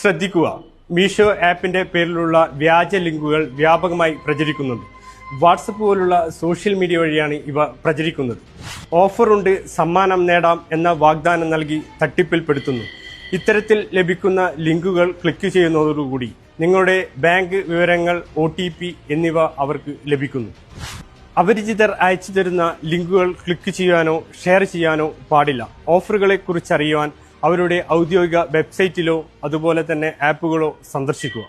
ശ്രദ്ധിക്കുക. മീഷോ ആപ്പിന്റെ പേരിലുള്ള വ്യാജ ലിങ്കുകൾ വ്യാപകമായി പ്രചരിക്കുന്നുണ്ട്. വാട്സപ്പ് പോലുള്ള സോഷ്യൽ മീഡിയ വഴിയാണ് ഇവ പ്രചരിക്കുന്നത്. ഓഫറുണ്ട് സമ്മാനം നേടാം എന്ന വാഗ്ദാനം നൽകി തട്ടിപ്പിൽപ്പെടുത്തുന്നു. ഇത്തരത്തിൽ ലഭിക്കുന്ന ലിങ്കുകൾ ക്ലിക്ക് ചെയ്യുന്നതോടുകൂടി നിങ്ങളുടെ ബാങ്ക് വിവരങ്ങൾ ഒ എന്നിവ അവർക്ക് ലഭിക്കുന്നു. അപരിചിതർ അയച്ചു തരുന്ന ലിങ്കുകൾ ക്ലിക്ക് ചെയ്യാനോ ഷെയർ ചെയ്യാനോ പാടില്ല. ഓഫറുകളെ കുറിച്ചറിയുവാൻ അവരുടെ ഔദ്യോഗിക വെബ്സൈറ്റിലോ അതുപോലെ തന്നെ ആപ്പുകളോ സന്ദർശിക്കുക.